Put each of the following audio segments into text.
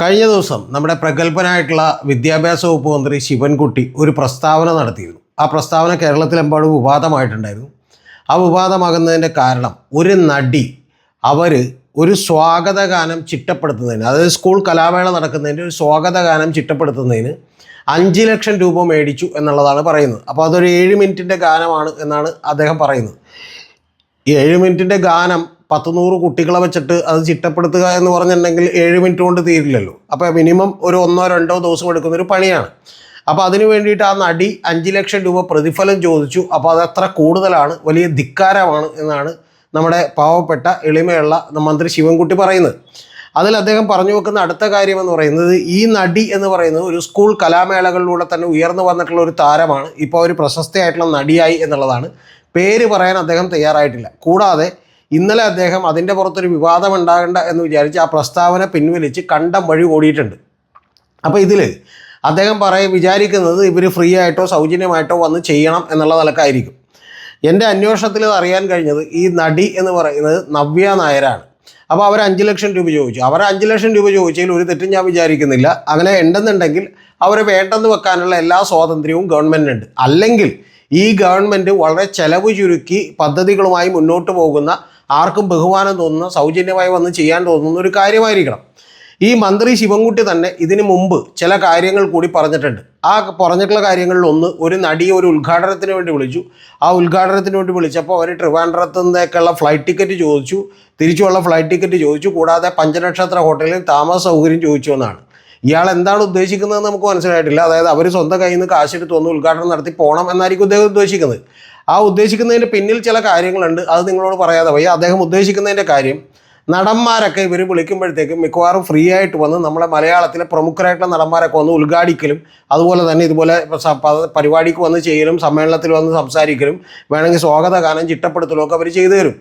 കഴിഞ്ഞ ദിവസം നമ്മുടെ പ്രഗത്ഭനായിട്ടുള്ള വിദ്യാഭ്യാസ വകുപ്പ് മന്ത്രി ശിവൻകുട്ടി ഒരു പ്രസ്താവന നടത്തിയിരുന്നു. ആ പ്രസ്താവന കേരളത്തിലെമ്പാടും വിവാദമായിട്ടുണ്ടായിരുന്നു. ആ വിവാദമാകുന്നതിന്റെ കാരണം ഒരു നടി അവർ ഒരു സ്വാഗതഗാനം ചിട്ടപ്പെടുത്തുന്നതിന് അതായത് സ്കൂൾ കലാമേള നടക്കുന്നതിന്റെ ഒരു സ്വാഗതഗാനം ചിട്ടപ്പെടുത്തുന്നതിന് അഞ്ച് ലക്ഷം രൂപ മേടിച്ചു എന്നുള്ളതാണ് പറയുന്നത്. അപ്പോൾ അതൊരു ഏഴ് മിനിറ്റിന്റെ ഗാനമാണ് എന്നാണ് അദ്ദേഹം പറയുന്നത്. ഈ ഏഴ് മിനിറ്റിന്റെ ഗാനം പത്ത് നൂറ് കുട്ടികളെ വെച്ചിട്ട് അത് ചിട്ടപ്പെടുത്തുക എന്ന് പറഞ്ഞിട്ടുണ്ടെങ്കിൽ ഏഴ് മിനിറ്റ് കൊണ്ട് തീരില്ലല്ലോ. അപ്പോൾ മിനിമം ഒരു ഒന്നോ രണ്ടോ ദിവസം എടുക്കുന്ന ഒരു പണിയാണ്. അപ്പോൾ അതിന് വേണ്ടിയിട്ട് ആ നടി അഞ്ച് ലക്ഷം രൂപ പ്രതിഫലം ചോദിച്ചു. അപ്പോൾ അത് അത്ര കൂടുതലാണ് വലിയ ധിക്കാരമാണ് എന്നാണ് നമ്മുടെ പാവപ്പെട്ട എളിമയുള്ള മന്ത്രി ശിവൻകുട്ടി പറയുന്നത്. അതിൽ അദ്ദേഹം പറഞ്ഞു വെക്കുന്ന അടുത്ത കാര്യം എന്ന് പറയുന്നത് ഈ നടി എന്ന് പറയുന്നത് ഒരു സ്കൂൾ കലാമേളകളിലൂടെ തന്നെ ഉയർന്നു വന്നിട്ടുള്ള ഒരു താരമാണ്. ഇപ്പോൾ ഒരു പ്രശസ്തയായിട്ടുള്ള നടിയായി എന്നുള്ളതാണ്. പേര് പറയാൻ അദ്ദേഹം തയ്യാറായിട്ടില്ല. കൂടാതെ ഇന്നലെ അദ്ദേഹം അതിന്റെ പുറത്തൊരു വിവാദം ഉണ്ടാകണ്ട എന്ന് വിചാരിച്ച് ആ പ്രസ്താവന പിൻവലിച്ച് കണ്ടം വഴി ഓടിയിട്ടുണ്ട്. അപ്പോൾ ഇതിൽ അദ്ദേഹം പറയും വിചാരിക്കുന്നത് ഇവർ ഫ്രീ ആയിട്ടോ സൗജന്യമായിട്ടോ വന്ന് ചെയ്യണം എന്നുള്ള നിലക്കായിരിക്കും. എന്റെ അന്വേഷണത്തിൽ അറിയാൻ കഴിഞ്ഞത് ഈ നടി എന്ന് പറയുന്നത് നവ്യ നായരാണ്. അപ്പോൾ അവർ അഞ്ച് ലക്ഷം രൂപ ചോദിച്ചു. അവർ അഞ്ച് ലക്ഷം രൂപ ചോദിച്ചതിൽ ഒരു തെറ്റും ഞാൻ വിചാരിക്കുന്നില്ല. അങ്ങനെ ഉണ്ടെന്നുണ്ടെങ്കിൽ അവർ വേണ്ടെന്ന് വെക്കാനുള്ള എല്ലാ സ്വാതന്ത്ര്യവും ഗവൺമെന്റിനുണ്ട് അല്ലെങ്കിൽ ഈ ഗവൺമെന്റ് വളരെ ചെലവ് ചുരുക്കി പദ്ധതികളുമായി മുന്നോട്ട് പോകുന്ന ആർക്കും ബഹുമാനം തോന്നുന്ന സൗജന്യമായി വന്ന് ചെയ്യാൻ തോന്നുന്ന ഒരു കാര്യമായിരിക്കണം. ഈ മന്ത്രി ശിവൻകുട്ടി തന്നെ ഇതിനു മുമ്പ് ചില കാര്യങ്ങൾ കൂടി പറഞ്ഞിട്ടുണ്ട്. ആ പറഞ്ഞിട്ടുള്ള കാര്യങ്ങളിൽ ഒന്ന് ഒരു നടിയെ ഒരു ഉദ്ഘാടനത്തിന് വേണ്ടി വിളിച്ചു. ആ ഉദ്ഘാടനത്തിന് വേണ്ടി വിളിച്ചപ്പോൾ അവർ ട്രിവാൻഡ്രത്തു നിന്നേക്കുള്ള ഫ്ലൈറ്റ് ടിക്കറ്റ് ചോദിച്ചു. തിരിച്ചുള്ള ഫ്ലൈറ്റ് ടിക്കറ്റ് ചോദിച്ചു. കൂടാതെ പഞ്ചനക്ഷത്ര ഹോട്ടലിൽ താമസ സൗകര്യം ചോദിച്ചു എന്നാണ്. ഇയാൾ എന്താണ് ഉദ്ദേശിക്കുന്നത് നമുക്ക് മനസ്സിലായിട്ടില്ല. അതായത് അവർ സ്വന്തം കയ്യിൽ നിന്ന് കാശെടുത്ത് ഒന്ന് ഉദ്ഘാടനം നടത്തി പോകണം എന്നായിരിക്കും അദ്ദേഹം ഉദ്ദേശിക്കുന്നത്. ആ ഉദ്ദേശിക്കുന്നതിന്റെ പിന്നിൽ ചില കാര്യങ്ങളുണ്ട്. അത് നിങ്ങളോട് പറയാതെ വയ്യ. അദ്ദേഹം ഉദ്ദേശിക്കുന്നതിന്റെ കാര്യം നടന്മാരൊക്കെ ഇവർ വിളിക്കുമ്പോഴത്തേക്കും മിക്കവാറും ഫ്രീ ആയിട്ട് വന്ന് നമ്മുടെ മലയാളത്തിലെ പ്രമുഖരായിട്ടുള്ള നടന്മാരൊക്കെ വന്ന് ഉദ്ഘാടിക്കലും അതുപോലെ തന്നെ ഇതുപോലെ പരിപാടിക്ക് വന്ന് ചെയ്യലും സമ്മേളനത്തിൽ വന്ന് സംസാരിക്കലും വേണമെങ്കിൽ സ്വാഗത ഗാനം ചിട്ടപ്പെടുത്തലും ഒക്കെ അവർ ചെയ്തു തരും.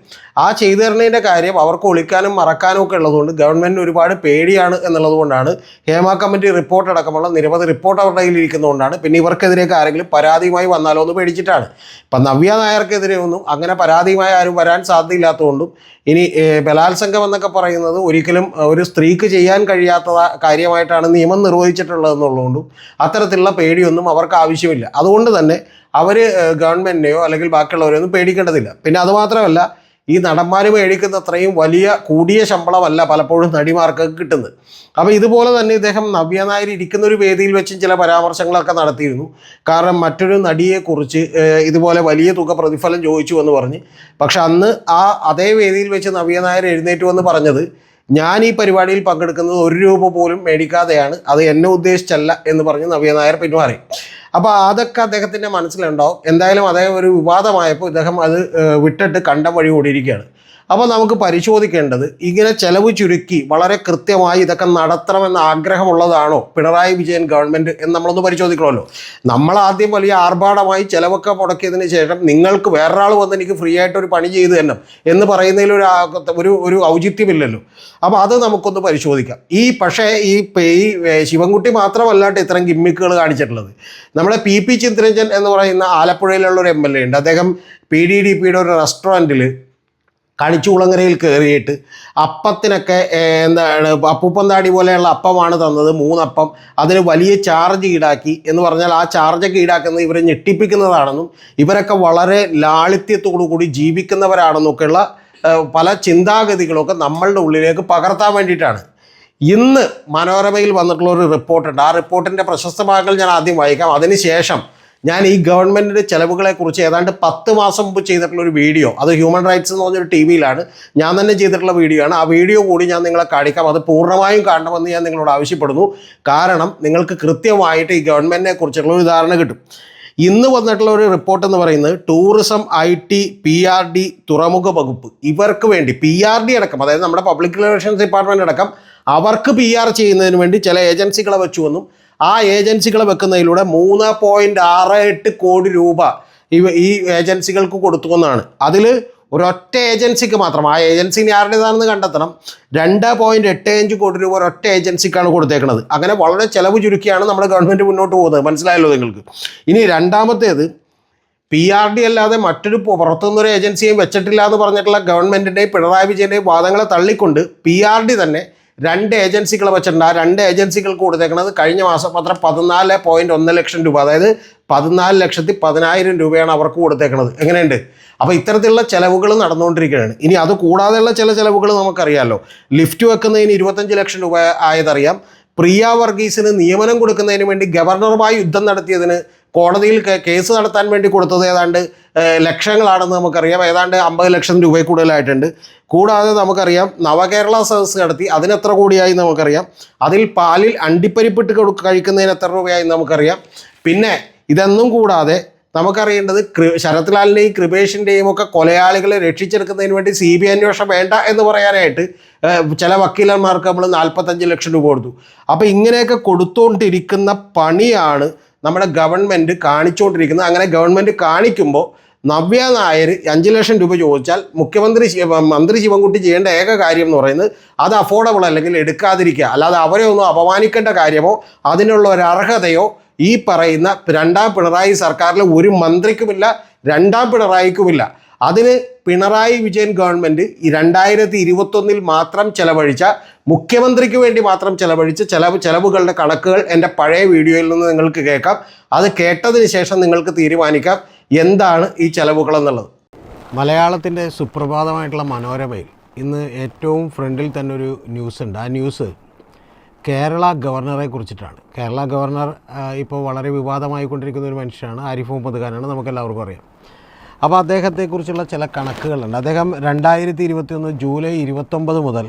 ആ ചെയ്തു തരുന്നതിന്റെ കാര്യം അവർക്ക് ഒളിക്കാനും മറക്കാനും ഒക്കെ ഉള്ളതുകൊണ്ട് ഗവൺമെന്റ് ഒരുപാട് പേടിയാണ് എന്നുള്ളതുകൊണ്ടാണ് ഹേമ കമ്മിറ്റി റിപ്പോർട്ട് അടക്കമുള്ള നിരവധി റിപ്പോർട്ട് അവരുടെ കയ്യിൽ ഇരിക്കുന്നതുകൊണ്ടാണ്. പിന്നെ ഇവർക്കെതിരെയൊക്കെ ആരെങ്കിലും പരാതിയുമായി വന്നാലോ എന്ന് പേടിച്ചിട്ടാണ്. ഇപ്പം നവ്യ നായർക്കെതിരെ ഒന്നും അങ്ങനെ പരാതിയുമായി ആരും വരാൻ സാധ്യതയില്ലാത്തതുകൊണ്ടും ഇനി ബലാത്സംഗം എന്നൊക്കെ പറയുന്നത് ഒരിക്കലും ഒരു സ്ത്രീക്ക് ചെയ്യാൻ കഴിയാത്ത കാര്യമായിട്ടാണ് നിയമം നിർവഹിച്ചിട്ടുള്ളതെന്നുള്ളതുകൊണ്ടും അത്തരത്തിലുള്ള പേടിയൊന്നും അവർക്ക് ആവശ്യമില്ല. അതുകൊണ്ട് തന്നെ അവർ ഗവൺമെന്റിനെയോ അല്ലെങ്കിൽ ബാക്കിയുള്ളവരെയോ ഒന്നും പേടിക്കേണ്ടതില്ല. പിന്നെ അതുമാത്രമല്ല ഈ നടന്മാർ മേടിക്കുന്ന അത്രയും വലിയ കൂടിയ ശമ്പളമല്ല പലപ്പോഴും നടിമാർക്ക് കിട്ടുന്നത്. അപ്പോൾ ഇതുപോലെ തന്നെ ഇദ്ദേഹം നവ്യ നായർ ഇരിക്കുന്ന ഒരു വേദിയിൽ വെച്ചും ചില പരാമർശങ്ങളൊക്കെ നടത്തിയിരുന്നു. കാരണം മറ്റൊരു നടിയെക്കുറിച്ച് ഇതുപോലെ വലിയ തുക പ്രതിഫലം ചോദിച്ചു എന്ന് പറഞ്ഞ്. പക്ഷെ അന്ന് ആ അതേ വേദിയിൽ വെച്ച് നവ്യ നായർ എഴുന്നേറ്റു എന്ന് പറഞ്ഞത് ഞാൻ ഈ പരിപാടിയിൽ പങ്കെടുക്കുന്നത് ഒരു രൂപ പോലും മേടിക്കാതെയാണ്. അത് എന്നെ ഉദ്ദേശിച്ചല്ല എന്ന് പറഞ്ഞ് നവ്യ നായർ പിന്മാറി. അപ്പോൾ അതൊക്കെ അദ്ദേഹത്തിന്റെ മനസ്സിലുണ്ടാവും. എന്തായാലും അദ്ദേഹം ഒരു വിവാദമായപ്പോൾ ഇദ്ദേഹം അത് വിട്ടിട്ട് കണ്ടം വഴി ഓടിയിരിക്കുകയാണ്. അപ്പോൾ നമുക്ക് പരിശോധിക്കേണ്ടത് ഇങ്ങനെ ചെലവ് ചുരുക്കി വളരെ കൃത്യമായി ഇതൊക്കെ നടത്തണമെന്ന ആഗ്രഹമുള്ളതാണോ പിണറായി വിജയൻ ഗവൺമെന്റ് എന്ന് നമ്മളൊന്ന് പരിശോധിക്കണമല്ലോ. നമ്മൾ ആദ്യം വലിയ ആർഭാടമായി ചിലവൊക്കെ മുടക്കിയതിന് ശേഷം നിങ്ങൾക്ക് വേറൊരാൾ വന്ന് എനിക്ക് ഫ്രീ ആയിട്ട് ഒരു പണി ചെയ്തു തന്നെ എന്ന് പറയുന്നതിൽ ഒരു ഒരു ഒരു ഔചിത്യമില്ലല്ലോ. അപ്പോൾ അത് നമുക്കൊന്ന് പരിശോധിക്കാം. ഈ പക്ഷേ ഈ ശിവൻകുട്ടി മാത്രമല്ലാട്ട് ഇത്തരം ഗിമ്മിക്കുകൾ കാണിച്ചിട്ടുള്ളത്. നമ്മുടെ പി പി ചിത്രരഞ്ജൻ എന്ന് പറയുന്ന ആലപ്പുഴയിലുള്ള ഒരു എം എൽ എ ഉണ്ട്. അദ്ദേഹം പി ഡി ഡി പിയുടെ ഒരു റെസ്റ്റോറന്റിൽ കണിച്ചുകുളങ്ങരയിൽ കയറിയിട്ട് അപ്പത്തിനൊക്കെ എന്താണ് അപ്പൂപ്പന്താടി പോലെയുള്ള അപ്പമാണ് തന്നത് മൂന്നപ്പം. അതിന് വലിയ ചാർജ് ഈടാക്കി എന്ന് പറഞ്ഞാൽ ആ ചാർജൊക്കെ ഈടാക്കുന്നത് ഇവരെ ഞെട്ടിപ്പിക്കുന്നതാണെന്നും ഇവരൊക്കെ വളരെ ലാളിത്യത്തോടു കൂടി ജീവിക്കുന്നവരാണെന്നൊക്കെയുള്ള പല ചിന്താഗതികളൊക്കെ നമ്മളുടെ ഉള്ളിലേക്ക് പകർത്താൻ വേണ്ടിയിട്ടാണ്. ഇന്ന് മനോരമയിൽ വന്നിട്ടുള്ള ഒരു റിപ്പോർട്ടുണ്ട്. ആ റിപ്പോർട്ടിന്റെ പ്രശസ്ത ഭാഗങ്ങൾ ഞാൻ ആദ്യം വായിക്കാം. അതിനുശേഷം ഞാൻ ഈ ഗവൺമെന്റിന്റെ ചെലവുകളെക്കുറിച്ച് ഏതാണ്ട് പത്ത് മാസം മുമ്പ് ചെയ്തിട്ടുള്ള ഒരു വീഡിയോ അത് ഹ്യൂമൻ റൈറ്റ്സ് എന്ന് പറഞ്ഞൊരു ടി വിയിലാണ് ഞാൻ തന്നെ ചെയ്തിട്ടുള്ള വീഡിയോ ആണ് ആ വീഡിയോ കൂടി ഞാൻ നിങ്ങളെ കാണിക്കാം. അത് പൂർണമായും കാണണമെന്ന് ഞാൻ നിങ്ങളോട് ആവശ്യപ്പെടുന്നു. കാരണം നിങ്ങൾക്ക് കൃത്യമായിട്ട് ഈ ഗവൺമെന്റിനെ കുറിച്ചുള്ള ഒരു ധാരണ കിട്ടും. ഇന്ന് വന്നിട്ടുള്ള ഒരു റിപ്പോർട്ട് എന്ന് പറയുന്നത് tourism I T P R D തുറമുഖ വകുപ്പ്. ഇവർക്ക് വേണ്ടി പി ആർ ഡി അടക്കം അതായത് നമ്മുടെ പബ്ലിക് റിലേഷൻസ് ഡിപ്പാർട്ട്മെന്റ് അടക്കം അവർക്ക് പി ആർ ചെയ്യുന്നതിന് വേണ്ടി ചില ഏജൻസികളെ വെച്ചു വെച്ചുവെന്നും ആ ഏജൻസികളെ വെക്കുന്നതിലൂടെ മൂന്ന് പോയിന്റ് ആറ് എട്ട് കോടി രൂപ ഇവ ഈ ഏജൻസികൾക്ക് കൊടുത്തുവെന്നാണ് അതിൽ ഒരൊറ്റ ഏജൻസിക്ക് മാത്രം. ആ ഏജൻസി ആരുടേതാണെന്ന് കണ്ടെത്തണം. രണ്ട് പോയിന്റ് എട്ട് അഞ്ച് കോടി രൂപ ഒരൊറ്റ ഏജൻസിക്കാണ് കൊടുത്തേക്കുന്നത് അങ്ങനെ വളരെ ചെലവ് ചുരുക്കിയാണ് നമ്മുടെ ഗവൺമെന്റ് മുന്നോട്ട് പോകുന്നത്. മനസ്സിലായല്ലോ നിങ്ങൾക്ക്? ഇനി രണ്ടാമത്തേത് പി ആർ ഡി അല്ലാതെ മറ്റൊരു പുറത്തുനിന്നൊരു ഏജൻസിയും വെച്ചിട്ടില്ല എന്ന് പറഞ്ഞിട്ടുള്ള ഗവൺമെന്റിന്റെയും പിണറായി വിജയന്റെയും വാദങ്ങളെ തള്ളിക്കൊണ്ട് പി ആർ ഡി തന്നെ രണ്ട് ഏജൻസികൾ വെച്ചിട്ടുണ്ട്. ആ രണ്ട് ഏജൻസികൾക്ക് കൊടുത്തേക്കുന്നത് കഴിഞ്ഞ മാസം മാത്രം പതിനാല് പോയിന്റ് ഒന്ന് ലക്ഷം രൂപ. അതായത് പതിനാല് ലക്ഷത്തി പതിനായിരം രൂപയാണ് അവർക്ക് കൊടുത്തേക്കുന്നത് എങ്ങനെയുണ്ട്? അപ്പോൾ ഇത്തരത്തിലുള്ള ചിലവുകൾ നടന്നുകൊണ്ടിരിക്കുകയാണ്. ഇനി അത് കൂടാതെയുള്ള ചില ചിലവുകൾ നമുക്കറിയാമല്ലോ ലിഫ്റ്റ് വെക്കുന്നതിന് ഇരുപത്തഞ്ച് ലക്ഷം രൂപ ആയതറിയാം. പ്രിയ വർഗീസിന് നിയമനം കൊടുക്കുന്നതിന് വേണ്ടി ഗവർണറുമായി യുദ്ധം നടത്തിയതിന് കോടതിയിൽ കേസ് നടത്താൻ വേണ്ടി കൊടുത്തത് ഏതാണ്ട് ലക്ഷങ്ങളാണെന്ന് നമുക്കറിയാം. ഏതാണ്ട് അമ്പത് ലക്ഷം രൂപയിൽ കൂടുതലായിട്ടുണ്ട്. കൂടാതെ നമുക്കറിയാം നവകേരള സദസ് നടത്തി അതിന് കൂടിയായി നമുക്കറിയാം. അതിൽ പാലിൽ അണ്ടിപ്പരിപ്പിട്ട് കൊടു- കഴിക്കുന്നതിന് എത്ര രൂപയായി നമുക്കറിയാം. പിന്നെ ഇതൊന്നും കൂടാതെ നമുക്കറിയേണ്ടത് കൃ ശരത്ലാലിന്റെയും കൃപേഷിന്റെയും ഒക്കെ കൊലയാളികളെ രക്ഷിച്ചെടുക്കുന്നതിന് വേണ്ടി സി ബി അന്വേഷണം വേണ്ട എന്ന് പറയാനായിട്ട് ചില വക്കീലന്മാർക്ക് നമ്മൾ നാൽപ്പത്തഞ്ച് ലക്ഷം രൂപ കൊടുത്തു. അപ്പോൾ ഇങ്ങനെയൊക്കെ കൊടുത്തുകൊണ്ടിരിക്കുന്ന പണിയാണ് നമ്മുടെ ഗവൺമെന്റ് കാണിച്ചുകൊണ്ടിരിക്കുന്നത് അങ്ങനെ ഗവൺമെന്റ് കാണിക്കുമ്പോൾ നവ്യ നായർ അഞ്ച് ലക്ഷം രൂപ ചോദിച്ചാൽ മുഖ്യമന്ത്രി മന്ത്രി ശിവൻകുട്ടി ചെയ്യേണ്ട ഏക കാര്യം എന്ന് പറയുന്നത് അത് അഫോർഡബിൾ അല്ലെങ്കിൽ എടുക്കാതിരിക്കുക. അല്ലാതെ അവരെ ഒന്നും അപമാനിക്കേണ്ട കാര്യമോ അതിനുള്ള ഒരു അർഹതയോ ഈ പറയുന്ന രണ്ടാം പിണറായി സർക്കാരിൽ ഒരു മന്ത്രിക്കുമില്ല രണ്ടാം പിണറായിക്കുമില്ല. അതിന് പിണറായി വിജയൻ ഗവൺമെന്റ് രണ്ടായിരത്തി ഇരുപത്തൊന്നിൽ മാത്രം ചെലവഴിച്ച മുഖ്യമന്ത്രിക്ക് വേണ്ടി മാത്രം ചെലവഴിച്ച ചെലവ് ചെലവുകളുടെ കണക്കുകൾ എന്റെ പഴയ വീഡിയോയിൽ നിന്ന് നിങ്ങൾക്ക് കേൾക്കാം. അത് കേട്ടതിന് ശേഷം നിങ്ങൾക്ക് തീരുമാനിക്കാം എന്താണ് ഈ ചെലവുകൾ എന്നുള്ളത്. മലയാളത്തിന്റെ സുപ്രഭാതമായിട്ടുള്ള മനോരമയിൽ ഇന്ന് ഏറ്റവും ഫ്രണ്ടിൽ തന്നെ ഒരു ന്യൂസ് ഉണ്ട്. ആ ന്യൂസ് കേരള ഗവർണറെ കുറിച്ചിട്ടാണ്. കേരള ഗവർണർ ഇപ്പോൾ വളരെ വിവാദമായി കൊണ്ടിരിക്കുന്ന ഒരു മനുഷ്യനാണ്. ആരിഫ് മുഹമ്മദ് ഖാനാണ്. നമുക്കെല്ലാവർക്കും അറിയാം. അപ്പോൾ അദ്ദേഹത്തെക്കുറിച്ചുള്ള ചില കണക്കുകളുണ്ട്. അദ്ദേഹം രണ്ടായിരത്തി ഇരുപത്തിയൊന്ന് ജൂലൈ ഇരുപത്തൊമ്പത് മുതൽ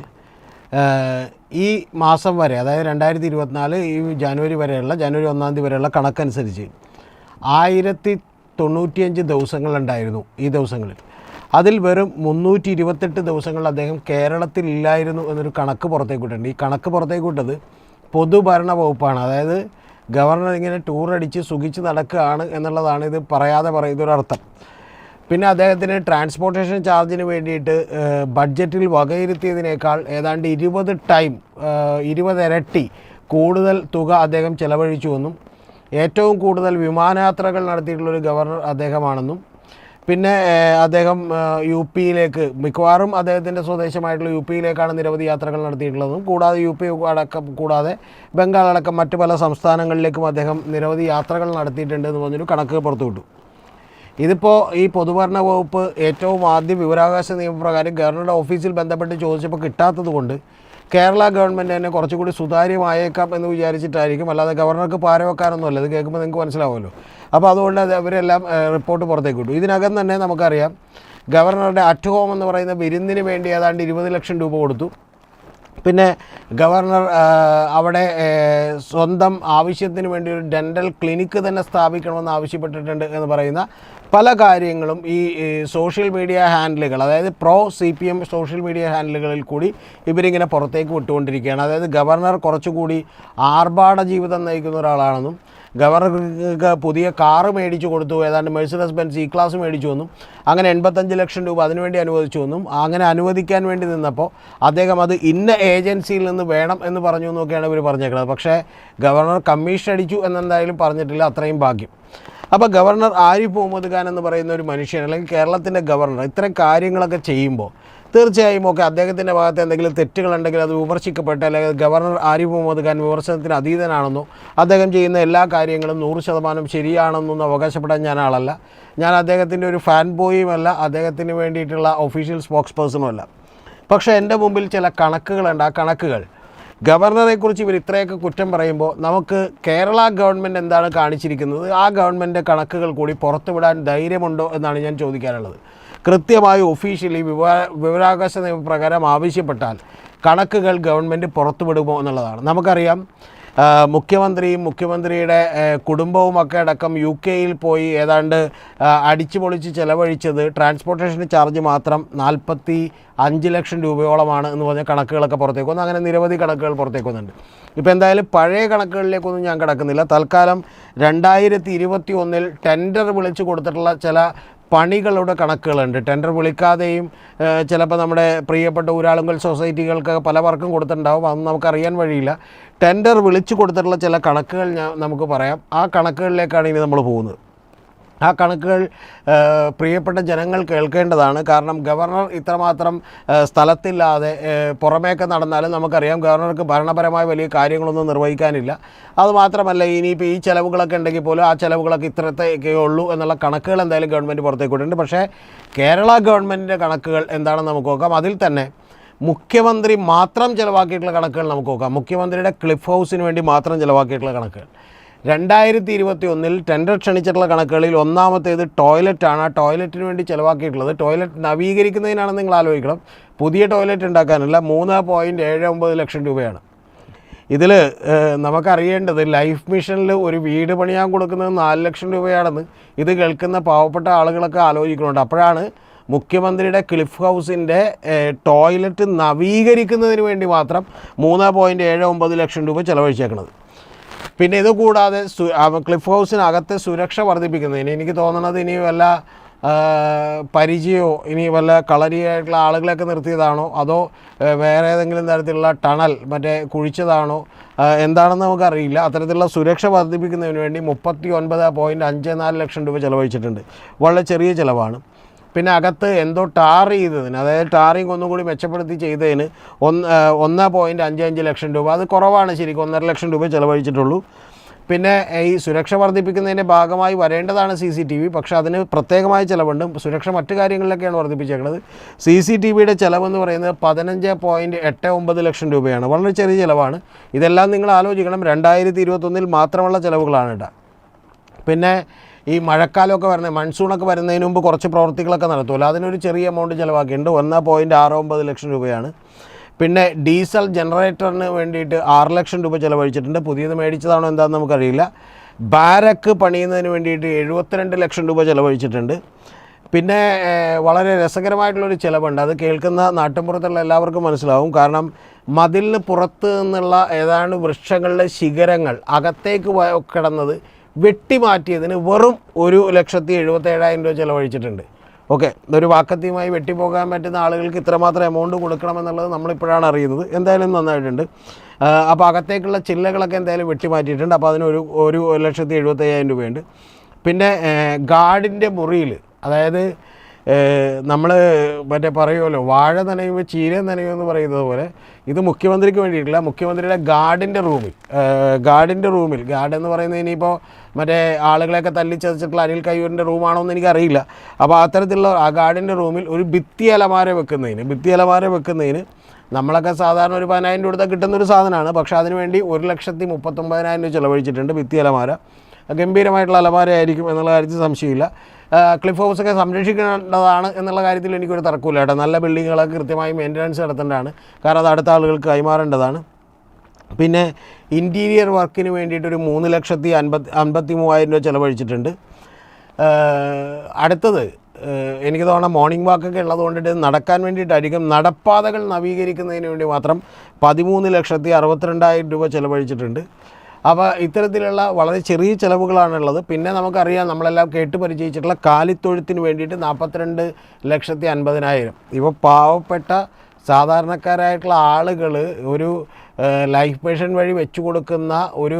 ഈ മാസം വരെ അതായത് രണ്ടായിരത്തി ഇരുപത്തിനാല് ഈ ജനുവരി വരെയുള്ള ജനുവരി ഒന്നാം തീയതി വരെയുള്ള കണക്കനുസരിച്ച് ആയിരത്തി തൊണ്ണൂറ്റിയഞ്ച് ദിവസങ്ങളുണ്ടായിരുന്നു ഈ ദിവസങ്ങളിൽ. അതിൽ വെറും മുന്നൂറ്റി ഇരുപത്തെട്ട് ദിവസങ്ങൾ അദ്ദേഹം കേരളത്തിൽ ഇല്ലായിരുന്നു എന്നൊരു കണക്ക് പുറത്തേക്ക് വിട്ടിട്ടുണ്ട്. ഈ കണക്ക് പുറത്തേക്ക് വിട്ടത് പൊതുഭരണ വകുപ്പാണ്. അതായത് ഗവർണർ ഇങ്ങനെ ടൂർ അടിച്ച് സുഖിച്ച് നടക്കുകയാണ് എന്നുള്ളതാണ് ഇത് പറയാതെ പറയുന്നൊരർത്ഥം. പിന്നെ അദ്ദേഹത്തിന് ട്രാൻസ്പോർട്ടേഷൻ ചാർജിന് വേണ്ടിയിട്ട് ബഡ്ജറ്റിൽ വകയിരുത്തിയതിനേക്കാൾ ഏതാണ്ട് ഇരുപത് ടൈം ഇരുപത് ഇരട്ടി കൂടുതൽ തുക അദ്ദേഹം ചെലവഴിച്ചുവെന്നും ഏറ്റവും കൂടുതൽ വിമാനയാത്രകൾ നടത്തിയിട്ടുള്ളൊരു ഗവർണർ അദ്ദേഹമാണെന്നും പിന്നെ അദ്ദേഹം യു പിയിലേക്ക് മിക്കവാറും അദ്ദേഹത്തിന്റെ സ്വദേശമായിട്ടുള്ള യു പിയിലേക്കാണ് നിരവധി യാത്രകൾ നടത്തിയിട്ടുള്ളതും കൂടാതെ യു പി അടക്കം കൂടാതെ ബംഗാൾ അടക്കം മറ്റു പല സംസ്ഥാനങ്ങളിലേക്കും അദ്ദേഹം നിരവധി യാത്രകൾ നടത്തിയിട്ടുണ്ട് എന്ന് പറഞ്ഞൊരു കണക്ക് പുറത്തുവിട്ടു. ഇതിപ്പോൾ ഈ പൊതുഭരണ വകുപ്പ് ഏറ്റവും ആദ്യം വിവരാവകാശ നിയമപ്രകാരം ഗവർണറുടെ ഓഫീസിൽ ബന്ധപ്പെട്ട് ചോദിച്ചപ്പോൾ കിട്ടാത്തത് കൊണ്ട് കേരള ഗവൺമെന്റ് തന്നെ കുറച്ചുകൂടി സുതാര്യമായേക്കാം എന്ന് വിചാരിച്ചിട്ടായിരിക്കും. അല്ലാതെ ഗവർണർക്ക് പാര വെക്കാനൊന്നുമല്ല ഇത് കേൾക്കുമ്പോൾ നിങ്ങൾക്ക് മനസ്സിലാവുമല്ലോ. അപ്പോൾ അതുകൊണ്ട് അത് അവരെല്ലാം റിപ്പോർട്ട് പുറത്തേക്ക് വിട്ടു ഇതിനകം തന്നെ നമുക്കറിയാം ഗവർണറുടെ അറ്റ് ഹോം എന്ന് പറയുന്ന വിരുന്നിന് വേണ്ടി ഏതാണ്ട് ഇരുപത് ലക്ഷം രൂപ കൊടുത്തു. പിന്നെ ഗവർണർ അവിടെ സ്വന്തം ആവശ്യത്തിന് വേണ്ടി ഒരു ഡെന്റൽ ക്ലിനിക്ക് തന്നെ സ്ഥാപിക്കണമെന്ന് ആവശ്യപ്പെട്ടിട്ടുണ്ട് എന്ന് പറയുന്ന പല കാര്യങ്ങളും ഈ സോഷ്യൽ മീഡിയ ഹാൻഡിലുകൾ അതായത് pro C P M social media ഹാൻഡിലുകളിൽ കൂടി ഇവരിങ്ങനെ പുറത്തേക്ക് വിട്ടുകൊണ്ടിരിക്കുകയാണ്. അതായത് ഗവർണർ കുറച്ചുകൂടി ആർഭാട ജീവിതം നയിക്കുന്ന ഒരാളാണെന്നും ഗവർണർക്ക് പുതിയ കാറ് മേടിച്ചു കൊടുത്തു ഏതാണ്ട് മെഴ്സിഡസ് ബെൻസ് ഇ ക്ലാസ് മേടിച്ചു വന്നു അങ്ങനെ എൺപത്തഞ്ച് ലക്ഷം രൂപ അതിനുവേണ്ടി അനുവദിച്ചു വന്നു അങ്ങനെ അനുവദിക്കാൻ വേണ്ടി നിന്നപ്പോൾ അദ്ദേഹം അത് ഇന്ന ഏജൻസിയിൽ നിന്ന് വേണം എന്ന് പറഞ്ഞു എന്നൊക്കെയാണ് ഇവർ പറഞ്ഞേക്കുന്നത്. പക്ഷേ ഗവർണർ കമ്മീഷൻ അടിച്ചു എന്നെന്തായാലും പറഞ്ഞിട്ടില്ല അത്രയും ഭാഗ്യം. അപ്പോൾ ഗവർണർ ആരിഫ് മുഹമ്മദ് ഖാൻ എന്ന് പറയുന്ന ഒരു മനുഷ്യൻ അല്ലെങ്കിൽ കേരളത്തിന്റെ ഗവർണർ ഇത്തരം കാര്യങ്ങളൊക്കെ ചെയ്യുമ്പോൾ തീർച്ചയായും ഒക്കെ അദ്ദേഹത്തിന്റെ ഭാഗത്ത് എന്തെങ്കിലും തെറ്റുകളുണ്ടെങ്കിൽ അത് വിമർശിക്കപ്പെട്ട് അല്ലെങ്കിൽ ഗവർണർ ആരിഫ് മുഹമ്മദ് ഖാൻ വിമർശനത്തിന് അതീതനാണെന്നോ അദ്ദേഹം ചെയ്യുന്ന എല്ലാ കാര്യങ്ങളും നൂറ് ശതമാനം ശരിയാണെന്നൊന്നും അവകാശപ്പെടാൻ ഞാൻ ആളല്ല. ഞാൻ അദ്ദേഹത്തിന്റെ ഒരു ഫാൻ ബോയുമല്ല അദ്ദേഹത്തിന് വേണ്ടിയിട്ടുള്ള ഒഫീഷ്യൽ സ്പോക്സ് പേഴ്സണുമല്ല പക്ഷേ എന്റെ മുമ്പിൽ ചില കണക്കുകളുണ്ട്. ആ കണക്കുകൾ ഗവർണറെക്കുറിച്ച് ഇവർ ഇത്രയൊക്കെ കുറ്റം പറയുമ്പോൾ നമുക്ക് കേരള ഗവൺമെന്റ് എന്താണ് കാണിച്ചിരിക്കുന്നത്? ആ ഗവൺമെന്റ് കണക്കുകൾ കൂടി പുറത്തുവിടാൻ ധൈര്യമുണ്ടോ എന്നാണ് ഞാൻ ചോദിക്കാനുള്ളത്. കൃത്യമായി ഒഫീഷ്യലി വിവ വിവരാവകാശ നിയമപ്രകാരം ആവശ്യപ്പെട്ടാൽ കണക്കുകൾ ഗവൺമെന്റ് പുറത്തുവിടുമോ എന്നുള്ളതാണ്. നമുക്കറിയാം മുഖ്യമന്ത്രിയും മുഖ്യമന്ത്രിയുടെ കുടുംബവും കുടുംബവുമൊക്കെ അടക്കം യു കെയിൽ പോയി ഏതാണ്ട് അടിച്ചു പൊളിച്ച് ചെലവഴിച്ചത് ട്രാൻസ്പോർട്ടേഷൻ ചാർജ് മാത്രം നാൽപ്പത്തി അഞ്ച് ലക്ഷം രൂപയോളമാണ് എന്ന് പറഞ്ഞ കണക്കുകളൊക്കെ പുറത്തേക്ക് വന്നു. അങ്ങനെ നിരവധി കണക്കുകൾ പുറത്തേക്ക് വന്നിട്ടുണ്ട്. ഇപ്പോൾ എന്തായാലും പഴയ കണക്കുകളിലേക്കൊന്നും ഞാൻ കിടക്കുന്നില്ല. തൽക്കാലം രണ്ടായിരത്തി ഇരുപത്തി ഒന്നിൽ ടെൻഡർ വിളിച്ചു കൊടുത്തിട്ടുള്ള ചില പണികളുടെ കണക്കുകളുണ്ട്. ടെൻഡർ വിളിക്കാതെയും ചിലപ്പോൾ നമ്മുടെ പ്രിയപ്പെട്ട ഊരാളുങ്കൽ സൊസൈറ്റികൾക്ക് പല വർക്കും കൊടുത്തിട്ടുണ്ടാവും. അതൊന്നും നമുക്കറിയാൻ വഴിയില്ല. ടെൻഡർ വിളിച്ചു കൊടുത്തിട്ടുള്ള ചില കണക്കുകൾ ഞാൻ നമുക്ക് പറയാം. ആ കണക്കുകളിലേക്കാണ് ഇനി നമ്മൾ പോകുന്നത്. ആ കണക്കുകൾ പ്രിയപ്പെട്ട ജനങ്ങൾ കേൾക്കേണ്ടതാണ്. കാരണം ഗവർണർ ഇത്രമാത്രം സ്ഥലത്തില്ലാതെ പുറമേക്കെ നടന്നാലും നമുക്കറിയാം ഗവർണർക്ക് ഭരണപരമായ വലിയ കാര്യങ്ങളൊന്നും നിർവഹിക്കാനില്ല. അതുമാത്രമല്ല ഇനിയിപ്പോൾ ഈ ചിലവുകളൊക്കെ ഉണ്ടെങ്കിൽ പോലും ആ ചിലവുകളൊക്കെ ഇത്രത്തേക്കേ ഉള്ളൂ എന്നുള്ള കണക്കുകൾ എന്തായാലും ഗവൺമെന്റ് പുറത്തേക്ക് വിട്ടിട്ടുണ്ട് പക്ഷേ കേരള ഗവൺമെന്റിന്റെ കണക്കുകൾ എന്താണെന്ന് നമുക്ക് നോക്കാം. അതിൽ തന്നെ മുഖ്യമന്ത്രി മാത്രം ചിലവാക്കിയിട്ടുള്ള കണക്കുകൾ നമുക്ക് നോക്കാം. മുഖ്യമന്ത്രിയുടെ ക്ലിഫ് ഹൗസിന് വേണ്ടി മാത്രം ചിലവാക്കിയിട്ടുള്ള കണക്കുകൾ. രണ്ടായിരത്തി ഇരുപത്തി ഒന്നിൽ ടെൻഡർ ക്ഷണിച്ചിട്ടുള്ള കണക്കുകളിൽ ഒന്നാമത്തേത് ടോയ്ലറ്റാണ് ആ ടോയ്ലറ്റിന് വേണ്ടി ചിലവാക്കിയിട്ടുള്ളത്. ടോയ്ലറ്റ് നവീകരിക്കുന്നതിനാണെന്ന് നിങ്ങൾ ആലോചിക്കണം. പുതിയ ടോയ്ലറ്റ് ഉണ്ടാക്കാനല്ല മൂന്ന് പോയിന്റ് ഏഴ് ഒമ്പത് ലക്ഷം രൂപയാണ്. ഇതിൽ നമുക്കറിയേണ്ടത് ലൈഫ് മിഷനിൽ ഒരു വീട് പണിയാൻ കൊടുക്കുന്നത് നാല് ലക്ഷം രൂപയാണെന്ന് ഇത് കേൾക്കുന്ന പാവപ്പെട്ട ആളുകളൊക്കെ ആലോചിക്കുന്നുണ്ട്. അപ്പോഴാണ് മുഖ്യമന്ത്രിയുടെ ക്ലിഫ് ഹൗസിന്റെ ടോയ്ലറ്റ് നവീകരിക്കുന്നതിന് വേണ്ടി മാത്രം മൂന്ന് പോയിന്റ് ഏഴ് ഒമ്പത് ലക്ഷം രൂപ ചിലവഴിച്ചേക്കുന്നത് പിന്നെ ഇത് കൂടാതെ ക്ലിഫ് ഹൗസിനകത്ത് സുരക്ഷ വർദ്ധിപ്പിക്കുന്നതിന് എനിക്ക് തോന്നുന്നത് ഇനി വല്ല പരിചയമോ ഇനി വല്ല കളരിയായിട്ടുള്ള ആളുകളെയൊക്കെ നിർത്തിയതാണോ? അതോ വേറെ ഏതെങ്കിലും തരത്തിലുള്ള ടണൽ മറ്റേ കുഴിച്ചതാണോ? എന്താണെന്ന് നമുക്കറിയില്ല. അത്തരത്തിലുള്ള സുരക്ഷ വർദ്ധിപ്പിക്കുന്നതിന് വേണ്ടി മുപ്പത്തി ഒൻപത് പോയിന്റ് അഞ്ച് നാല് ലക്ഷം രൂപ ചിലവഴിച്ചിട്ടുണ്ട്. വളരെ ചെറിയ ചിലവാണ്. പിന്നെ അകത്ത് എന്തോ ടാർ ചെയ്തതിന് അതായത് ടാറിങ് ഒന്നുകൂടി മെച്ചപ്പെടുത്തി ചെയ്തതിന് ഒന്ന് ഒന്ന് പോയിന്റ് അഞ്ച് അഞ്ച് ലക്ഷം രൂപ. അത് കുറവാണ് ശരിക്കും ഒന്നര ലക്ഷം രൂപ ചിലവഴിച്ചിട്ടുള്ളൂ. പിന്നെ ഈ സുരക്ഷ വർദ്ധിപ്പിക്കുന്നതിന്റെ ഭാഗമായി വരേണ്ടതാണ് സി സി ടി വി പക്ഷേ അതിന് പ്രത്യേകമായ ചിലവുണ്ട്. സുരക്ഷ മറ്റു കാര്യങ്ങളിലൊക്കെയാണ് വർദ്ധിപ്പിച്ചേക്കുന്നത് സി സി ടി വിയുടെ ചിലവെന്ന് പറയുന്നത് പതിനഞ്ച് പോയിന്റ് എട്ട് ഒമ്പത് ലക്ഷം രൂപയാണ്. വളരെ ചെറിയ ചിലവാണ്. ഇതെല്ലാം നിങ്ങൾ ആലോചിക്കണം രണ്ടായിരത്തി ഇരുപത്തൊന്നിൽ മാത്രമുള്ള ചിലവുകളാണ് കേട്ടോ പിന്നെ ഈ മഴക്കാലമൊക്കെ വരുന്നത് മൺസൂണൊക്കെ വരുന്നതിന് മുമ്പ് കുറച്ച് പ്രവൃത്തികളൊക്കെ നടത്തുമല്ലോ. അതിനൊരു ചെറിയ എമൗണ്ട് ചിലവാക്കിയിട്ടുണ്ട്. ഒന്ന് പോയിന്റ് ആറ് ഒമ്പത് ലക്ഷം രൂപയാണ്. പിന്നെ ഡീസൽ ജനറേറ്ററിന് വേണ്ടിയിട്ട് ആറ് ലക്ഷം രൂപ ചിലവഴിച്ചിട്ടുണ്ട്. പുതിയത് മേടിച്ചതാണോ എന്താണെന്ന് നമുക്കറിയില്ല. ബാരക്ക് പണിയുന്നതിന് വേണ്ടിയിട്ട് എഴുപത്തിരണ്ട് ലക്ഷം രൂപ ചിലവഴിച്ചിട്ടുണ്ട്. പിന്നെ വളരെ രസകരമായിട്ടുള്ളൊരു ചിലവുണ്ട്. അത് കേൾക്കുന്ന നാട്ടിൻപുറത്തുള്ള എല്ലാവർക്കും മനസ്സിലാവും. കാരണം മതിലിന് പുറത്ത് നിന്നുള്ള ഏതാണ്ട് വൃക്ഷങ്ങളുടെ ശിഖരങ്ങൾ അകത്തേക്ക് കിടന്നത് വെട്ടിമാറ്റിയതിന് വെറും ഒരു ലക്ഷത്തി എഴുപത്തേഴായിരം രൂപ ചിലവഴിച്ചിട്ടുണ്ട്. ഓക്കെ ഒരു വാക്കത്തിയുമായി വെട്ടിപ്പോകാൻ പറ്റുന്ന ആളുകൾക്ക് ഇത്രമാത്രം എമൗണ്ട് കൊടുക്കണമെന്നുള്ളത് നമ്മളിപ്പോഴാണ് അറിയുന്നത്. എന്തായാലും നന്നായിട്ടുണ്ട്. അപ്പോൾ അകത്തേക്കുള്ള ചില്ലകളൊക്കെ എന്തായാലും വെട്ടിമാറ്റിയിട്ടുണ്ട്. അപ്പോൾ അതിനൊരു ഒരു ലക്ഷത്തി എഴുപത്തയ്യായിരം രൂപയുണ്ട്. പിന്നെ ഗാർഡിന്റെ മുറിയിൽ അതായത് നമ്മൾ മറ്റേ പറയുമല്ലോ വാഴ നനയുമ്പോൾ ചീര നനയും എന്ന് പറയുന്നത് പോലെ ഇത് മുഖ്യമന്ത്രിക്ക് വേണ്ടിയിട്ടില്ല. മുഖ്യമന്ത്രിയുടെ ഗാർഡിന്റെ റൂമിൽ ഗാർഡിന്റെ റൂമിൽ ഗാർഡ് എന്ന് പറയുന്നത് ഇനിയിപ്പോൾ മറ്റേ ആളുകളെയൊക്കെ തല്ലിച്ചതച്ചിട്ടുള്ള അനിൽ കയ്യൂരിന്റെ റൂമാണോ എന്ന് എനിക്കറിയില്ല. അപ്പോൾ അത്തരത്തിലുള്ള ആ ഗാർഡിന്റെ റൂമിൽ ഒരു ഭിത്തി അലമാര വെക്കുന്നതിന് ഭിത്തി അലമാര വെക്കുന്നതിന് നമ്മളൊക്കെ സാധാരണ ഒരു പതിനായിരം രൂപ കൊടുത്താൽ കിട്ടുന്ന ഒരു സാധനമാണ്. പക്ഷേ അതിനുവേണ്ടി ഒരു ലക്ഷത്തി മുപ്പത്തൊമ്പതിനായിരം രൂപ ചിലവഴിച്ചിട്ടുണ്ട് ഭിത്തി അലമാര. ഗംഭീരമായിട്ടുള്ള അലമാര ആയിരിക്കും എന്നുള്ള കാര്യത്തിൽ സംശയമില്ല. ക്ലിഫ് ഹൗസൊക്കെ സംരക്ഷിക്കേണ്ടതാണ് എന്നുള്ള കാര്യത്തിൽ എനിക്കൊരു തർക്കമില്ല കേട്ടോ. നല്ല ബിൽഡിങ്ങുകളൊക്കെ കൃത്യമായി മെയിന്റനൻസ് നടത്തേണ്ടതാണ്. കാരണം അത് അടുത്ത ആളുകൾക്ക് കൈമാറേണ്ടതാണ്. പിന്നെ ഇന്റീരിയർ വർക്കിന് വേണ്ടിയിട്ട് ഒരു മൂന്ന് ലക്ഷത്തി അൻപത്തി അൻപത്തി മൂവായിരം രൂപ ചിലവഴിച്ചിട്ടുണ്ട്. അടുത്തത് എനിക്ക് തോന്നണം മോർണിംഗ് വാക്കൊക്കെ ഉള്ളത് കൊണ്ടിട്ട് നടക്കാൻ വേണ്ടിയിട്ടായിരിക്കും. നടപ്പാതകൾ നവീകരിക്കുന്നതിന് വേണ്ടി മാത്രം പതിമൂന്ന് ലക്ഷത്തി അറുപത്തിരണ്ടായിരം രൂപ ചിലവഴിച്ചിട്ടുണ്ട്. അപ്പോൾ ഇത്തരത്തിലുള്ള വളരെ ചെറിയ ചിലവുകളാണുള്ളത്. പിന്നെ നമുക്കറിയാം നമ്മളെല്ലാം കേട്ട് പരിചയിച്ചിട്ടുള്ള കാലിത്തൊഴുത്തിന് വേണ്ടിയിട്ട് നാൽപ്പത്തിരണ്ട് ലക്ഷത്തി അൻപതിനായിരം. ഇപ്പോൾ പാവപ്പെട്ട സാധാരണക്കാരായിട്ടുള്ള ആളുകൾ ഒരു ലൈഫ് മിഷൻ വഴി വെച്ചു കൊടുക്കുന്ന ഒരു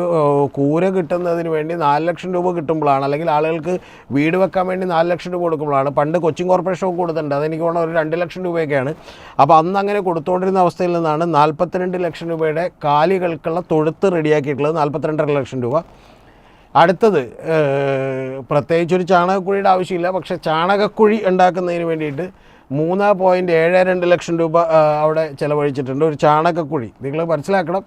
കൂര കിട്ടുന്നതിന് വേണ്ടി നാല് ലക്ഷം രൂപ കിട്ടുമ്പോഴാണ് അല്ലെങ്കിൽ ആളുകൾക്ക് വീട് വെക്കാൻ വേണ്ടി നാല് ലക്ഷം രൂപ കൊടുക്കുമ്പോഴാണ്. പണ്ട് കൊച്ചിൻ കോർപ്പറേഷൻ കൊടുത്തിട്ടുണ്ട് അതെനിക്ക് തോന്നുന്നു ഒരു രണ്ട് ലക്ഷം രൂപയൊക്കെയാണ്. അപ്പോൾ അന്ന് അങ്ങനെ കൊടുത്തുകൊണ്ടിരുന്ന അവസ്ഥയിൽ നിന്നാണ് നാൽപ്പത്തിരണ്ട് ലക്ഷം രൂപയുടെ കാലികൾക്കുള്ള തൊഴുത്ത് റെഡിയാക്കിയിട്ടുള്ളത് നാൽപ്പത്തിരണ്ടര ലക്ഷം രൂപ. അടുത്തത് പ്രത്യേകിച്ചൊരു ചാണകക്കുഴിയുടെ ആവശ്യമില്ല. പക്ഷേ ചാണകക്കുഴി ഉണ്ടാക്കുന്നതിന് വേണ്ടിയിട്ട് മൂന്ന് പോയിന്റ് ഏഴ് രണ്ട് ലക്ഷം രൂപ അവിടെ ചിലവഴിച്ചിട്ടുണ്ട്. ഒരു ചാണകക്കുഴി. നിങ്ങൾ മനസ്സിലാക്കണം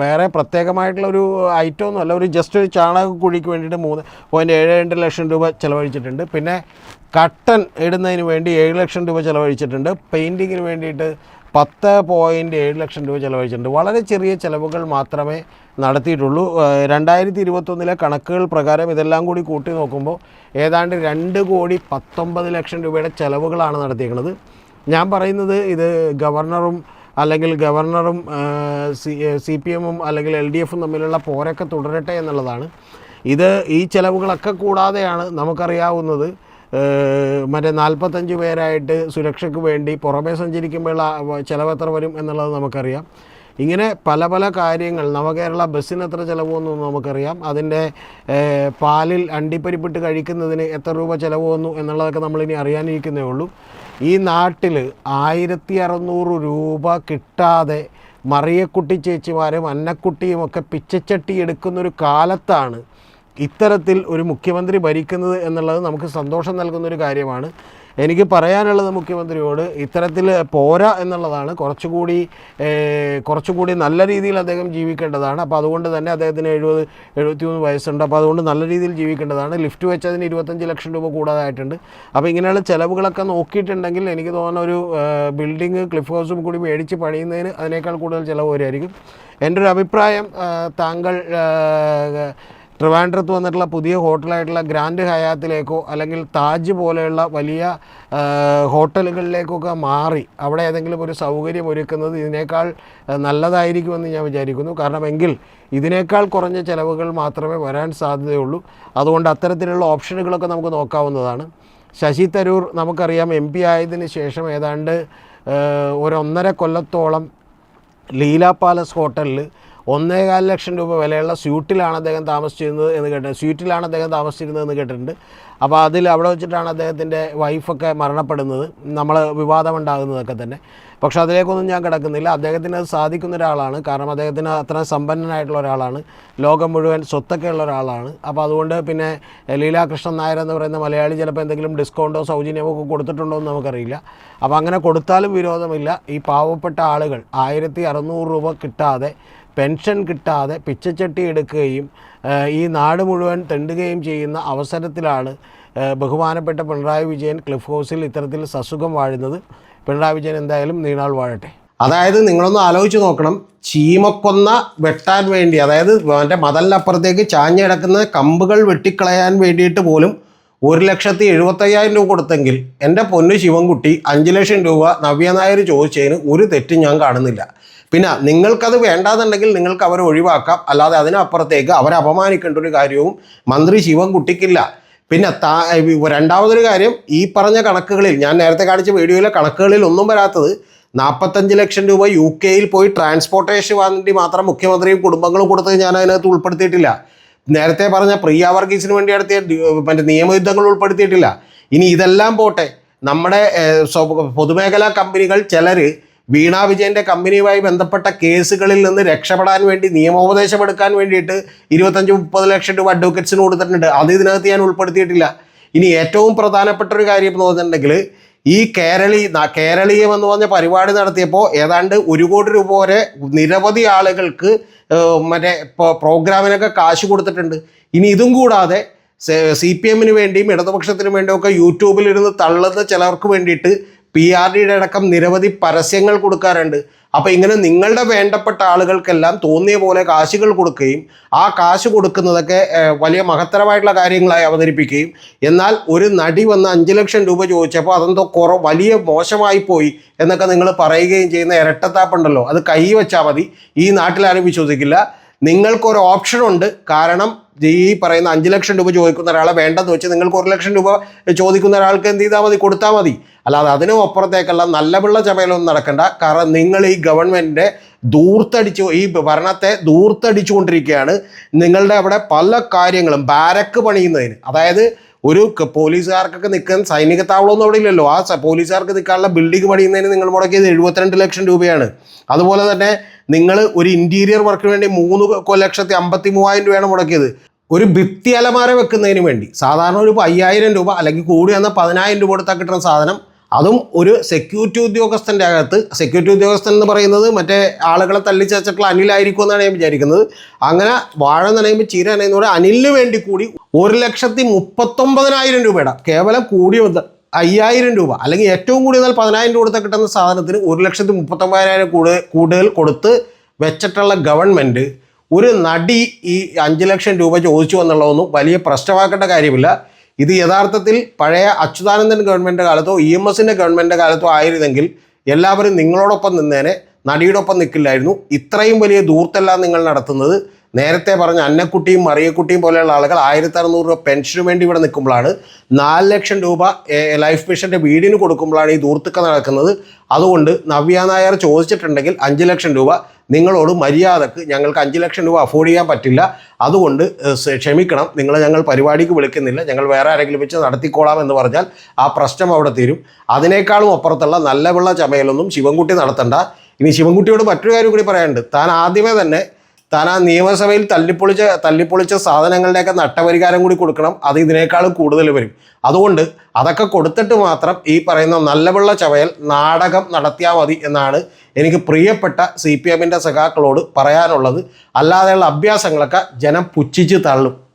വേറെ പ്രത്യേകമായിട്ടുള്ള ഒരു ഐറ്റം ഒന്നുമല്ല ഒരു ജസ്റ്റ് ഒരു ചാണകക്കുഴിക്ക് വേണ്ടിയിട്ട് മൂന്ന് പോയിന്റ് ഏഴ് രണ്ട് ലക്ഷം രൂപ ചിലവഴിച്ചിട്ടുണ്ട്. പിന്നെ കട്ടൻ ഇടുന്നതിന് വേണ്ടി ഏഴ് ലക്ഷം രൂപ ചിലവഴിച്ചിട്ടുണ്ട്. പെയിന്റിങ്ങിന് വേണ്ടിയിട്ട് പത്ത് പോയിന്റ് ഏഴ് ലക്ഷം രൂപ ചിലവഴിച്ചിട്ടുണ്ട്. വളരെ ചെറിയ ചിലവുകൾ മാത്രമേ നടത്തിയിട്ടുള്ളൂ. രണ്ടായിരത്തി ഇരുപത്തൊന്നിലെ കണക്കുകൾ പ്രകാരം ഇതെല്ലാം കൂടി കൂട്ടി നോക്കുമ്പോൾ ഏതാണ്ട് രണ്ട് കോടി പത്തൊമ്പത് ലക്ഷം രൂപയുടെ ചിലവുകളാണ് നടത്തിയിരിക്കുന്നത് ഞാൻ പറയുന്നത് ഇത് ഗവർണറും അല്ലെങ്കിൽ ഗവർണറും സി സി പി എമ്മും അല്ലെങ്കിൽ എൽ ഡി എഫും തമ്മിലുള്ള പോരൊക്കെ തുടരട്ടെ എന്നുള്ളതാണ്. ഇത് ഈ ചിലവുകളൊക്കെ കൂടാതെയാണ് നമുക്കറിയാവുന്നത് മറ്റേ നാൽപ്പത്തഞ്ച് പേരായിട്ട് സുരക്ഷയ്ക്ക് വേണ്ടി പുറമേ സഞ്ചരിക്കുമ്പോഴുള്ള ചിലവ് എത്ര വരും എന്നുള്ളത് നമുക്കറിയാം. ഇങ്ങനെ പല പല കാര്യങ്ങൾ നവകേരള ബസ്സിന് എത്ര ചിലവ് നമുക്കറിയാം. അതിന്റെ പാലിൽ അണ്ടിപ്പരിപ്പിട്ട് കഴിക്കുന്നതിന് എത്ര രൂപ ചിലവ് വന്നു എന്നുള്ളതൊക്കെ നമ്മളിനി അറിയാനിരിക്കുന്നേ ഉള്ളൂ. ഈ നാട്ടിൽ ആയിരത്തി അറുന്നൂറ് രൂപ കിട്ടാതെ മറിയക്കുട്ടി ചേച്ചിമാരും അന്നക്കുട്ടിയും ഒക്കെ പിച്ചച്ചട്ടി എടുക്കുന്നൊരു കാലത്താണ് ഇത്തരത്തിൽ ഒരു മുഖ്യമന്ത്രി ഭരിക്കുന്നത് എന്നുള്ളത് നമുക്ക് സന്തോഷം നൽകുന്ന ഒരു കാര്യമാണ്. എനിക്ക് പറയാനുള്ളത് മുഖ്യമന്ത്രിയോട് ഇത്തരത്തിൽ പോരാ എന്നുള്ളതാണ്. കുറച്ചുകൂടി കുറച്ചുകൂടി നല്ല രീതിയിൽ അദ്ദേഹം ജീവിക്കേണ്ടതാണ്. അപ്പോൾ അതുകൊണ്ട് തന്നെ അദ്ദേഹത്തിന് എഴുപത് എഴുപത്തിമൂന്ന് വയസ്സുണ്ട്. അപ്പോൾ അതുകൊണ്ട് നല്ല രീതിയിൽ ജീവിക്കേണ്ടതാണ്. ലിഫ്റ്റ് വെച്ചതിന് ഇരുപത്തഞ്ച് ലക്ഷം രൂപ കൂടാതായിട്ടുണ്ട്. അപ്പോൾ ഇങ്ങനെയുള്ള ചിലവുകളൊക്കെ നോക്കിയിട്ടുണ്ടെങ്കിൽ എനിക്ക് തോന്നുന്ന ഒരു ബിൽഡിങ് ക്ലിഫ് ഹൗസും കൂടി മേടിച്ച് പണിയുന്നതിന് അതിനേക്കാൾ കൂടുതൽ ചിലവ് വരുമായിരിക്കും. എന്റെ ഒരു അഭിപ്രായം താങ്കൾ ട്രിവാൻഡ്രത്ത് വന്നിട്ടുള്ള പുതിയ ഹോട്ടലായിട്ടുള്ള ഗ്രാൻഡ് ഹയാത്തിലേക്കോ അല്ലെങ്കിൽ താജ് പോലെയുള്ള വലിയ ഹോട്ടലുകളിലേക്കൊക്കെ മാറി അവിടെ ഏതെങ്കിലും ഒരു സൗകര്യം ഒരുക്കുന്നത് ഇതിനേക്കാൾ നല്ലതായിരിക്കുമെന്ന് ഞാൻ വിചാരിക്കുന്നു. കാരണം എങ്കിൽ ഇതിനേക്കാൾ കുറഞ്ഞ ചിലവുകൾ മാത്രമേ വരാൻ സാധ്യതയുള്ളൂ. അതുകൊണ്ട് അത്തരത്തിലുള്ള ഓപ്ഷനുകളൊക്കെ നമുക്ക് നോക്കാവുന്നതാണ്. ശശി തരൂർ നമുക്കറിയാം എം പി ആയതിനു ശേഷം ഏതാണ്ട് ഒരൊന്നര കൊല്ലത്തോളം ലീല പാലസ് ഹോട്ടലിൽ ഒന്നേകാൽ ലക്ഷം രൂപ വിലയുള്ള സ്യൂട്ടിലാണ് അദ്ദേഹം താമസിച്ചിരുന്നത് എന്ന് കേട്ടിട്ടുണ്ട്. സ്യൂട്ടിലാണ് അദ്ദേഹം താമസിച്ചിരുന്നത് എന്ന് കേട്ടിട്ടുണ്ട്. അപ്പോൾ അതിൽ അവിടെ വെച്ചിട്ടാണ് അദ്ദേഹത്തിന്റെ വൈഫൊക്കെ മരണപ്പെടുന്നത്. നമ്മൾ വിവാദമുണ്ടാകുന്നതൊക്കെ തന്നെ. പക്ഷേ അതിലേക്കൊന്നും ഞാൻ കിടക്കുന്നില്ല. അദ്ദേഹത്തിന് അത് സാധിക്കുന്ന ഒരാളാണ്. കാരണം അദ്ദേഹത്തിന് അത്ര സമ്പന്നനായിട്ടുള്ള ഒരാളാണ്. ലോകം മുഴുവൻ സ്വത്തൊക്കെ ഉള്ള ഒരാളാണ്. അപ്പോൾ അതുകൊണ്ട് പിന്നെ ലീലാകൃഷ്ണൻ നായർ എന്ന് പറയുന്ന മലയാളി ചിലപ്പോൾ എന്തെങ്കിലും ഡിസ്കൗണ്ടോ സൗജന്യമോ ഒക്കെ കൊടുത്തിട്ടുണ്ടോ എന്ന് നമുക്കറിയില്ല. അപ്പോൾ അങ്ങനെ കൊടുത്താലും വിരോധമില്ല. ഈ പാവപ്പെട്ട ആളുകൾ ആയിരത്തി അറുന്നൂറ് രൂപ കിട്ടാതെ പെൻഷൻ കിട്ടാതെ പിച്ചച്ചട്ടി എടുക്കുകയും ഈ നാട് മുഴുവൻ തെണ്ടുകയും ചെയ്യുന്ന അവസരത്തിലാണ് ബഹുമാനപ്പെട്ട പിണറായി വിജയൻ ക്ലിഫ് ഹൗസിൽ ഇത്തരത്തിൽ സസുഖം വാഴുന്നത്. പിണറായി വിജയൻ എന്തായാലും നീണാൾ വാഴട്ടെ. അതായത് നിങ്ങളൊന്ന് ആലോചിച്ച് നോക്കണം. ചീമക്കൊന്ന വെട്ടാൻ വേണ്ടി അതായത് അവന്റെ മതലിനപ്പുറത്തേക്ക് ചാഞ്ഞ് കിടക്കുന്ന കമ്പുകൾ വെട്ടിക്കളയാൻ വേണ്ടിയിട്ട് പോലും ഒരു ലക്ഷത്തി എഴുപത്തയ്യായിരം രൂപ കൊടുത്തെങ്കിൽ എന്റെ പൊന്നു ശിവൻകുട്ടി അഞ്ച് ലക്ഷം രൂപ നവ്യനായർ ചോദിച്ചതിന് ഒരു തെറ്റും ഞാൻ കാണുന്നില്ല. പിന്നെ നിങ്ങൾക്കത് വേണ്ടാന്നുണ്ടെങ്കിൽ നിങ്ങൾക്ക് അവരെ ഒഴിവാക്കാം. അല്ലാതെ അതിനപ്പുറത്തേക്ക് അവരെ അപമാനിക്കേണ്ട ഒരു കാര്യവും മന്ത്രി ശിവൻ കുട്ടിക്കില്ല. പിന്നെ താ രണ്ടാമതൊരു കാര്യം ഈ പറഞ്ഞ കണക്കുകളിൽ ഞാൻ നേരത്തെ കാണിച്ച വീഡിയോയിലെ കണക്കുകളിൽ ഒന്നും വരാത്തത് നാൽപ്പത്തഞ്ച് ലക്ഷം രൂപ യു കെയിൽ പോയി ട്രാൻസ്പോർട്ടേഷൻ വേണ്ടി മാത്രം മുഖ്യമന്ത്രിയും കുടുംബങ്ങളും കൊടുത്തത് ഞാൻ അതിനകത്ത് ഉൾപ്പെടുത്തിയിട്ടില്ല. നേരത്തെ പറഞ്ഞ പ്രിയ വർഗീസിന് വേണ്ടി നടത്തിയ മറ്റേ നിയമയുദ്ധങ്ങൾ ഉൾപ്പെടുത്തിയിട്ടില്ല. ഇനി ഇതെല്ലാം പോട്ടെ. നമ്മുടെ പൊതുമേഖലാ കമ്പനികൾ ചിലർ വീണ വിജയന്റെ കമ്പനിയുമായി ബന്ധപ്പെട്ട കേസുകളിൽ നിന്ന് രക്ഷപ്പെടാൻ വേണ്ടി നിയമോപദേശം എടുക്കാൻ വേണ്ടിയിട്ട് ഇരുപത്തഞ്ച് മുപ്പത് ലക്ഷം രൂപ അഡ്വക്കേറ്റ്സിന് കൊടുത്തിട്ടുണ്ട്. അത് ഇതിനകത്ത് ഞാൻ ഉൾപ്പെടുത്തിയിട്ടില്ല. ഇനി ഏറ്റവും പ്രധാനപ്പെട്ട ഒരു കാര്യം എന്ന് പറഞ്ഞിട്ടുണ്ടെങ്കിൽ ഈ കേരളീ കേരളീയം എന്ന് പറഞ്ഞ പരിപാടി നടത്തിയപ്പോൾ ഏതാണ്ട് ഒരു കോടി രൂപ വരെ നിരവധി ആളുകൾക്ക് മറ്റേ പ്രോഗ്രാമിനൊക്കെ കാശ് കൊടുത്തിട്ടുണ്ട്. ഇനി ഇതും കൂടാതെ സി പി എമ്മിന് വേണ്ടിയും ഇടതുപക്ഷത്തിന് ഒക്കെ യൂട്യൂബിലിരുന്ന് തള്ളുന്ന ചിലർക്ക് വേണ്ടിയിട്ട് പി ആർ ഡിയുടെ അടക്കം നിരവധി പരസ്യങ്ങൾ കൊടുക്കാറുണ്ട്. അപ്പോൾ ഇങ്ങനെ നിങ്ങളുടെ വേണ്ടപ്പെട്ട ആളുകൾക്കെല്ലാം തോന്നിയ പോലെ കാശുകൾ കൊടുക്കുകയും ആ കാശ് കൊടുക്കുന്നതൊക്കെ വലിയ മഹത്തരമായിട്ടുള്ള കാര്യങ്ങളായി അവതരിപ്പിക്കുകയും എന്നാൽ ഒരു നടി വന്ന് അഞ്ച് ലക്ഷം രൂപ ചോദിച്ചപ്പോൾ അതെന്തോ കുറ വലിയ മോശമായി പോയി എന്നൊക്കെ നിങ്ങൾ പറയുകയും ചെയ്യുന്ന ഇരട്ടത്താപ്പുണ്ടല്ലോ. അത് കൈ വെച്ചാൽ മതി. ഈ നാട്ടിലാരും വിശ്വസിക്കില്ല. നിങ്ങൾക്കൊരു ഓപ്ഷനുണ്ട്. കാരണം ഈ പറയുന്ന അഞ്ച് ലക്ഷം രൂപ ചോദിക്കുന്ന ഒരാളെ വേണ്ടെന്ന് വെച്ച് നിങ്ങൾക്ക് ഒരു ലക്ഷം രൂപ ചോദിക്കുന്ന ഒരാൾക്ക് എന്ത് ചെയ്താൽ മതി? കൊടുത്താൽ മതി. അല്ലാതെ അതിനും അപ്പുറത്തേക്കുള്ള നല്ല പിള്ള ചമയലൊന്നും നടക്കണ്ട. കാരണം നിങ്ങൾ ഈ ഗവൺമെന്റിന്റെ ദൂർത്തടിച്ചു ഈ ഭരണത്തെ ദൂർത്തടിച്ചുകൊണ്ടിരിക്കുകയാണ് നിങ്ങളുടെ അവിടെ പല കാര്യങ്ങളും ബാരക്ക് പണിയുന്നതിന്. അതായത് ഒരു പോലീസുകാർക്കൊക്കെ നിൽക്കാൻ സൈനിക താവളമൊന്നും അവിടെ ഇല്ലല്ലോ. ആ പോലീസുകാർക്ക് നിൽക്കാനുള്ള ബിൽഡിംഗ് പണിയുന്നതിന് നിങ്ങൾ മുടക്കിയത് എഴുപത്തിരണ്ട് ലക്ഷം രൂപയാണ്. അതുപോലെ തന്നെ നിങ്ങൾ ഒരു ഇന്റീരിയർ വർക്കിന് വേണ്ടി മൂന്ന് ലക്ഷത്തി അമ്പത്തി മൂവായിരം രൂപയാണ് മുടക്കിയത്. ഒരു ഭിത്തി അലമാര വെക്കുന്നതിന് വേണ്ടി സാധാരണ ഒരു അയ്യായിരം രൂപ അല്ലെങ്കിൽ കൂടി വന്ന പതിനായിരം രൂപ കൊടുത്താൽ കിട്ടുന്ന സാധനം അതും ഒരു സെക്യൂരിറ്റി ഉദ്യോഗസ്ഥന്റെ അകത്ത് സെക്യൂരിറ്റി ഉദ്യോഗസ്ഥൻ എന്ന് പറയുന്നത് മറ്റേ ആളുകളെ തല്ലിച്ചേച്ചിട്ടുള്ള അനിലായിരിക്കും എന്നാണ് ഞാൻ വിചാരിക്കുന്നത്. അങ്ങനെ വാഴ നനയുമ്പോൾ ചീര നനയുന്നതോടെ അനിലിന് വേണ്ടി കൂടി ഒരു ലക്ഷത്തി മുപ്പത്തൊമ്പതിനായിരം രൂപയുടെ കേവലം കൂടി വന്ന അയ്യായിരം രൂപ അല്ലെങ്കിൽ ഏറ്റവും കൂടി വന്നാൽ പതിനായിരം രൂപ കൊടുത്താൽ കിട്ടുന്ന സാധനത്തിന് ഒരു ലക്ഷത്തി മുപ്പത്തൊമ്പതിനായിരം കൂടുതൽ കൂടുതൽ കൊടുത്ത് വെച്ചിട്ടുള്ള ഗവൺമെന്റ് ഒരു നടി ഈ അഞ്ച് ലക്ഷം രൂപ ചോദിച്ചു എന്നുള്ളതൊന്നും വലിയ പ്രശ്നമാക്കേണ്ട കാര്യമില്ല. ഇത് യഥാർത്ഥത്തിൽ പഴയ അച്യുതാനന്ദൻ ഗവൺമെന്റ് കാലത്തോ ഇ എം എസിന്റെ ഗവൺമെന്റ് കാലത്തോ ആയിരുന്നെങ്കിൽ എല്ലാവരും നിങ്ങളോടൊപ്പം നിന്നേനെ നടിയോടൊപ്പം നിൽക്കില്ലായിരുന്നു ഇത്രയും വലിയ ദൂർത്തെല്ലാം നിങ്ങൾ നടത്തുന്നത് നേരത്തെ പറഞ്ഞ അന്നക്കുട്ടിയും മറിയക്കുട്ടിയും പോലെയുള്ള ആളുകൾ ആയിരത്തി അറുന്നൂറ് രൂപ പെൻഷന് വേണ്ടി ഇവിടെ നിൽക്കുമ്പോഴാണ് നാല് ലക്ഷം രൂപ ലൈഫ് മിഷന്റെ വീടിന് കൊടുക്കുമ്പോഴാണ് ഈ ദൂർത്തുക്ക നടക്കുന്നത്. അതുകൊണ്ട് നവ്യ നായർ ചോദിച്ചിട്ടുണ്ടെങ്കിൽ അഞ്ച് ലക്ഷം രൂപ നിങ്ങളോട് മര്യാദയ്ക്ക് ഞങ്ങൾക്ക് അഞ്ച് ലക്ഷം രൂപ അഫോർഡ് ചെയ്യാൻ പറ്റില്ല. അതുകൊണ്ട് ക്ഷമിക്കണം. നിങ്ങളെ ഞങ്ങൾ പരിപാടിക്ക് വിളിക്കുന്നില്ല. ഞങ്ങൾ വേറെ ആരെങ്കിലും വെച്ച് നടത്തിക്കോളാം എന്ന് പറഞ്ഞാൽ ആ പ്രശ്നം അവിടെ തീരും. അതിനേക്കാളും അപ്പുറത്തുള്ള നല്ല വെള്ള ചമയലൊന്നും ശിവൻകുട്ടി നടത്തണ്ട. ഇനി ശിവൻകുട്ടിയോട് മറ്റൊരു കാര്യം കൂടി പറയാനുണ്ട്. താൻ ആദ്യമേ തന്നെ താൻ ആ നിയമസഭയിൽ തല്ലിപ്പൊളിച്ച തല്ലിപ്പൊളിച്ച സാധനങ്ങളുടെയൊക്കെ നട്ടപരിഹാരം കൂടി കൊടുക്കണം. അത് ഇതിനേക്കാളും കൂടുതൽ വരും. അതുകൊണ്ട് അതൊക്കെ കൊടുത്തിട്ട് മാത്രം ഈ പറയുന്ന നല്ലവെള്ള ചവയൽ നാടകം നടത്തിയാൽ മതി എന്നാണ് എനിക്ക് പ്രിയപ്പെട്ട സി പി എമ്മിന്റെ സഖാക്കളോട് പറയാനുള്ളത്. അല്ലാതെയുള്ള അഭ്യാസങ്ങളൊക്കെ ജനം പുച്ഛിച്ച് തള്ളും.